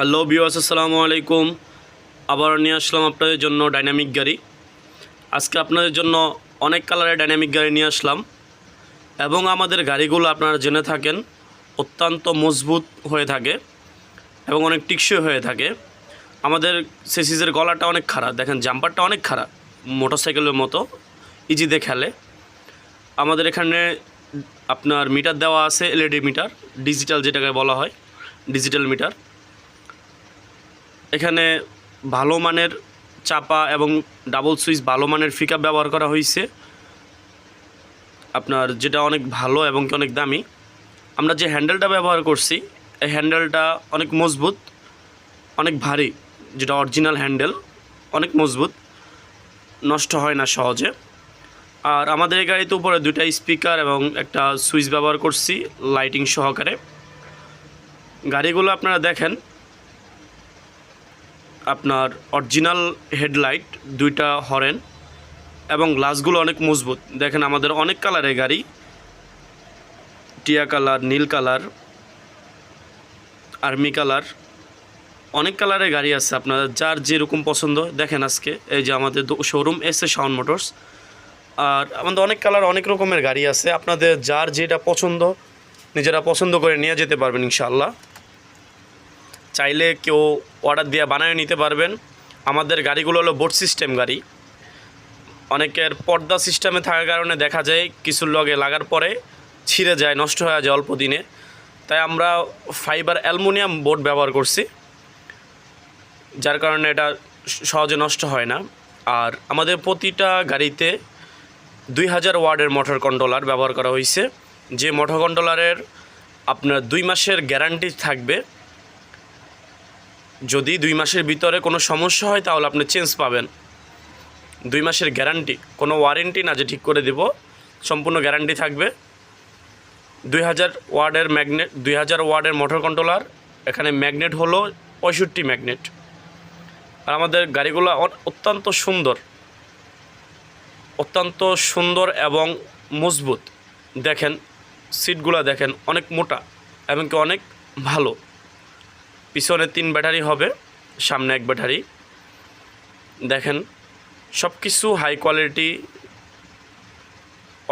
Hello বিওয়াস আসসালামু আলাইকুম। আবার নিয়ে আসলাম আপনাদের জন্য ডাইনামিক গাড়ি। আজকে আপনাদের জন্য অনেক কালারের ডাইনামিক গাড়ি নিয়ে আসলাম। এবং আমাদের গাড়িগুলো আপনারা জেনে থাকেন, অত্যন্ত মজবুত হয়ে থাকে এবং অনেক টিকসই হয়ে থাকে। আমাদের সেসিসের গলাটা অনেক খারাপ, দেখেন জাম্পারটা অনেক খারাপ, মোটরসাইকেলের মতো ইজিতে খেলে। আমাদের এখানে আপনার মিটার দেওয়া আছে, এলইডি মিটার, ডিজিটাল যেটাকে বলা হয়, ডিজিটাল মিটার। এখানে ভালো মানের চাপা এবং ডাবল সুইচ ভালো মানের ফিকা ব্যবহার করা হয়েছে আপনার যেটা অনেক ভালো এবং অনেক দামি। আমরা যে হ্যান্ডেলটা ব্যবহার করছি, এই হ্যান্ডেলটা অনেক মজবুত, অনেক ভারী, যেটা অরিজিনাল হ্যান্ডেল অনেক মজবুত, নষ্ট হয় না সহজে। আর আমাদের এই গাড়িতে উপরে দুইটা স্পিকার এবং একটা সুইচ ব্যবহার করছি লাইটিং সহকারে। গাড়িগুলো আপনারা দেখেন আপনার অরিজিনাল হেডলাইট দুইটা হরেন এবং গ্লাসগুলো অনেক মজবুত। দেখেন আমাদের অনেক কালারের গাড়ি। টিয়া কালার নীল কালার আর্মি কালার অনেক কালারের গাড়ি আছে আপনার যার যেরকম পছন্দ। দেখেন আজকে এই যে আমাদের শোরুম এসে সাউন্ড মোটরস আর আমাদের অনেক কালার অনেক রকমের গাড়ি আছে। আপনাদের যার যেটা পছন্দ, নিজেরা পছন্দ করে নিয়ে যেতে পারবেন ইনশাআল্লাহ। চাইলে কেউ অর্ডার দিয়ে বানিয়ে নিতে পারবেন। আমাদের গাড়িগুলো হলো বোর্ড সিস্টেম গাড়ি। অনেকের পর্দা সিস্টেমে থাকার কারণে দেখা যায় কিছু লগে লাগার পরে ছিঁড়ে যায়, নষ্ট হয়ে যায় অল্প দিনে। তাই আমরা ফাইবার অ্যালুমিনিয়াম বোর্ড ব্যবহার করছি। যার কারণে এটা সহজে নষ্ট হয় না। আর আমাদের প্রতিটা গাড়িতে দুই হাজার ওয়ার্ডের মোটর কন্ট্রোলার ব্যবহার করা হয়েছে। যে মোটর কন্ট্রোলারের আপনার দুই মাসের গ্যারান্টি থাকবে যদি দুই মাসের ভিতরে কোনো সমস্যা হয়, তাহলে আপনি চেঞ্জ পাবেন। দুই মাসের গ্যারান্টি কোনো ওয়ারেন্টি না যে ঠিক করে দেব, সম্পূর্ণ গ্যারান্টি থাকবে। দুই হাজার ওয়ার্ডের ম্যাগনেট দুই হাজার ওয়ার্ডের মোটর কন্ট্রোলার এখানে ম্যাগনেট হলো পঁয়ষট্টি ম্যাগনেট আর আমাদের গাড়িগুলো অত্যন্ত সুন্দর। অত্যন্ত সুন্দর এবং মজবুত। দেখেন সিটগুলো দেখেন, অনেক মোটা এমনকি অনেক ভালো। পিছনে তিন ব্যাটারি হবে, সামনে এক ব্যাটারি। দেখেন সব কিছু হাই কোয়ালিটি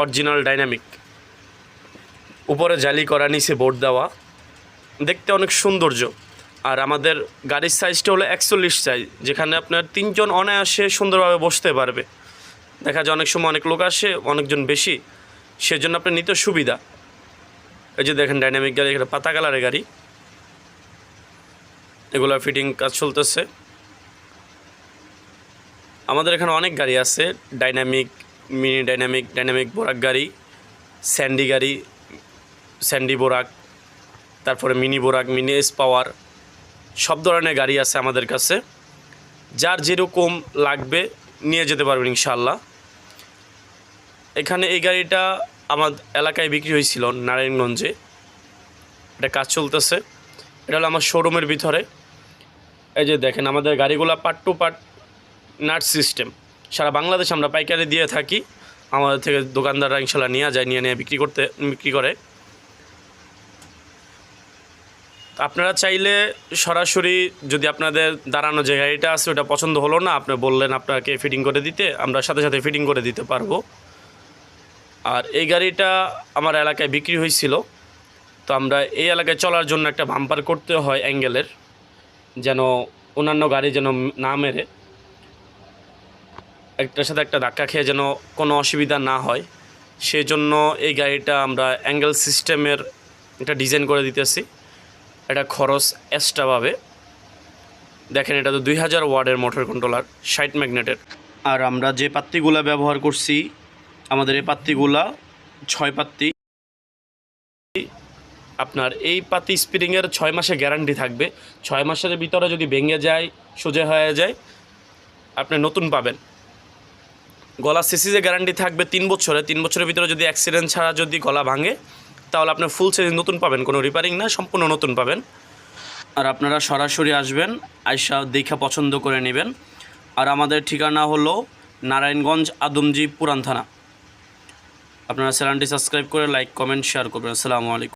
অরিজিনাল ডাইনামিক উপরে জালি করা, নিচে বোর্ড দেওয়া। দেখতে অনেক সৌন্দর্য। আর আমাদের গাড়ির সাইজটা হলো একচল্লিশ সাইজ যেখানে আপনার তিনজন অনায়াসে সুন্দরভাবে বসতে পারবে। দেখা যায় অনেক সময় অনেক লোক আসে, অনেকজন বেশি। সেজন্য আপনার নিতে সুবিধা। এই যে দেখেন ডাইনামিক গাড়ি, এখানে পাতা কালারের গাড়ি। এগুলো ফিটিং কাজ চলতেছে। আমাদের এখানে অনেক গাড়ি আছে, ডাইনামিক, মিনি ডাইনামিক ডাইনামিক বোরাক গাড়ি, স্যান্ডি গাড়ি, স্যান্ডি বোরাক, তারপরে মিনি বোরাক, মিনি এস পাওয়ার, সব ধরনের গাড়ি আছে আমাদের কাছে। যার যেরকম লাগবে নিয়ে যেতে পারবেন ইনশাল্লাহ এখানে এই গাড়িটা আমার এলাকায় বিক্রি হয়েছিল নারায়ণগঞ্জে। এটা কাজ চলতেছে। এটা হলো আমার শোরুমের ভিতরে। এই যে দেখেন, আমাদের গাড়িগুলো part to part nut system সারা বাংলাদেশ আমরা পাইকারি দিয়ে থাকি। আমাদের থেকে দোকানদাররা ইনশাল্লাহ নিয়ে যায়, নিয়ে নিয়ে বিক্রি করতে, বিক্রি করে। আপনারা চাইলে সরাসরি যদি আপনাদের দাঁড়ানো যে গাড়িটা আছে, ওটা পছন্দ হলো না, আপনি বললেন আপনাকে ফিটিং করে দিতে, আমরা সাথে সাথে ফিটিং করে দিতে পারব। আর এই গাড়িটা আমার এলাকায় বিক্রি হয়েছিল। তো আমরা এই এলাকায় চলার জন্য একটা বাম্পার করতে হয় অ্যাঙ্গেলের যেন অন্যান্য গাড়ি যেন না মেরে। একটার সাথে একটা ধাক্কা খেয়ে যেন কোনো অসুবিধা না হয়। সেজন্য এই গাড়িটা আমরা অ্যাঙ্গেল সিস্টেমের একটা ডিজাইন করে দিতেছি। এটা খরচ এক্সট্রা পাবে দেখেন, এটা তো দুই হাজার ওয়ার্ডের মোটর কন্ট্রোলার সাইট ম্যাগনেটের আর আমরা যে পাত্তিগুলা ব্যবহার করছি, আমাদের এই পাত্তিগুলা ছয় পাত্তি আপনার এই পাতি স্প্রিংয়ের ছয় মাসে গ্যারান্টি থাকবে। ছয় মাসের ভিতরে যদি ভেঙে যায়, সোজা হয়ে যায়, আপনি নতুন পাবেন। গলা সিসি যে গ্যারান্টি থাকবে তিন বছরে, তিন বছরের ভিতরে যদি অ্যাক্সিডেন্ট ছাড়া যদি গলা ভাঙে, তাহলে আপনি ফুল সিরিজ নতুন পাবেন, কোনো রিপেয়ারিং না, সম্পূর্ণ নতুন পাবেন। আর আপনারা সরাসরি আসবেন আয়সা দেখা পছন্দ করে নেবেন। আর আমাদের ঠিকানা হলো নারায়ণগঞ্জ আদমজি পুরান থানা। আপনারা চ্যানেলটি সাবস্ক্রাইব করে লাইক কমেন্ট শেয়ার করবেন। আসসালামু আলাইকুম।